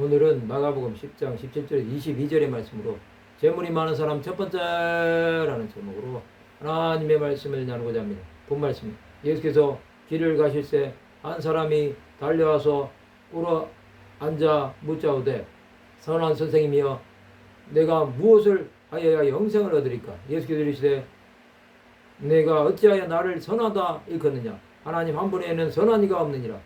오늘은 마가복음 10장 17절 22절의 말씀으로 재물이 많은 사람 첫 번째라는 제목으로 하나님의 말씀을 나누고자 합니다. 본 말씀. 예수께서 길을 가실새 한 사람이 달려와서 꿇어 앉아 묻자오되 선한 선생님이여 내가 무엇을 하여야 영생을 얻으리까? 예수께서 이르시되 내가 어찌하여 나를 선하다 일컫느냐? 하나님 한 분에는 선한 이가 없느니라.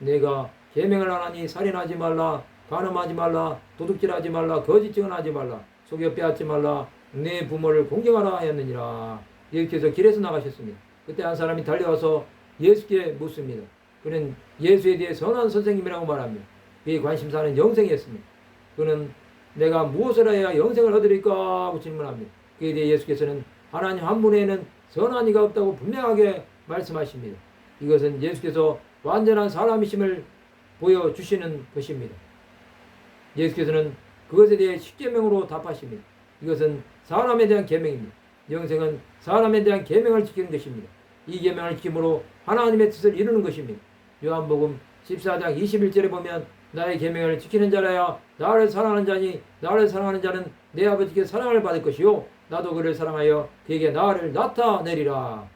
내가 계명을 하나니 살인하지 말라, 간음하지 말라, 도둑질하지 말라, 거짓 증언하지 말라, 속여 빼앗지 말라, 내 부모를 공경하라 하였느니라. 예수께서 길에서 나가셨습니다. 그때 한 사람이 달려와서 예수께 묻습니다. 그는 예수에 대해 선한 선생님이라고 말합니다. 그의 관심사는 영생이었습니다. 그는 내가 무엇을 해야 영생을 얻으리까 하고 질문합니다. 그에 대해 예수께서는 하나님 한 분에는 선한 이가 없다고 분명하게 말씀하십니다. 이것은 예수께서 완전한 사람이심을 보여주시는 것입니다. 예수께서는 그것에 대해 십계명으로 답하십니다. 이것은 사람에 대한 계명입니다. 영생은 사람에 대한 계명을 지키는 것입니다. 이 계명을 지킴으로 하나님의 뜻을 이루는 것입니다. 요한복음 14장 21절에 보면 나의 계명을 지키는 자라야 나를 사랑하는 자니 나를 사랑하는 자는 내 아버지께 사랑을 받을 것이요 나도 그를 사랑하여 그에게 나를 나타내리라.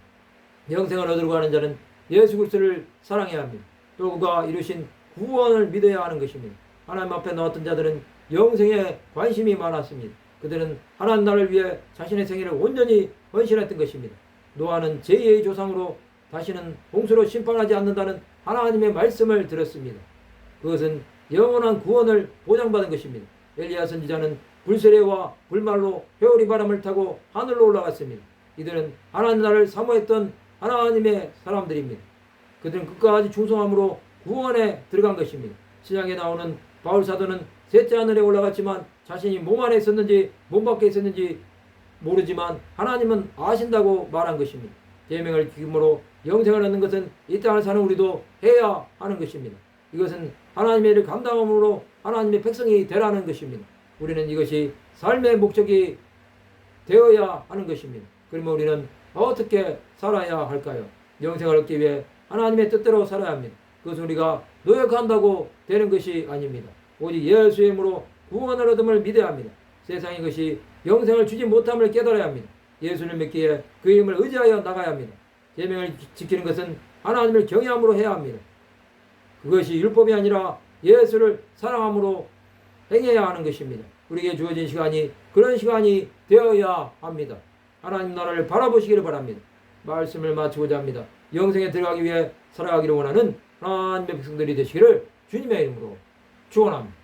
영생을 얻으려고 하는 자는 예수 그리스도를 사랑해야 합니다. 또 그가 이루신 구원을 믿어야 하는 것입니다. 하나님 앞에 나왔던 자들은 영생에 관심이 많았습니다. 그들은 하나님 나를 위해 자신의 생애를 온전히 헌신했던 것입니다. 노아는 제2의 조상으로 다시는 홍수로 심판하지 않는다는 하나님의 말씀을 들었습니다. 그것은 영원한 구원을 보장받은 것입니다. 엘리야 선지자는 불세례와 불말로 회오리 바람을 타고 하늘로 올라갔습니다. 이들은 하나님 나를 사모했던 하나님의 사람들입니다. 그들은 끝까지 충성함으로 구원에 들어간 것입니다. 신약에 나오는 바울 사도는 셋째 하늘에 올라갔지만 자신이 몸 안에 있었는지 몸 밖에 있었는지 모르지만 하나님은 아신다고 말한 것입니다. 계명을 지킴으로 영생을 얻는 것은 이 땅을 사는 우리도 해야 하는 것입니다. 이것은 하나님의 일을 감당함으로 하나님의 백성이 되라는 것입니다. 우리는 이것이 삶의 목적이 되어야 하는 것입니다. 그러면 우리는 어떻게 살아야 할까요? 영생을 얻기 위해 하나님의 뜻대로 살아야 합니다. 그것은 우리가 노력한다고 되는 것이 아닙니다. 오직 예수의 힘으로 구원을 얻음을 믿어야 합니다. 세상이 것이 영생을 주지 못함을 깨달아야 합니다. 예수를 믿기에 그 힘을 의지하여 나가야 합니다. 계명을 지키는 것은 하나님을 경외함으로 해야 합니다. 그것이 율법이 아니라 예수를 사랑함으로 행해야 하는 것입니다. 우리에게 주어진 시간이 그런 시간이 되어야 합니다. 하나님 나라를 바라보시기를 바랍니다. 말씀을 마치고자 합니다. 영생에 들어가기 위해 살아가기를 원하는 하나님의 백성들이 되시기를 주님의 이름으로 축원합니다.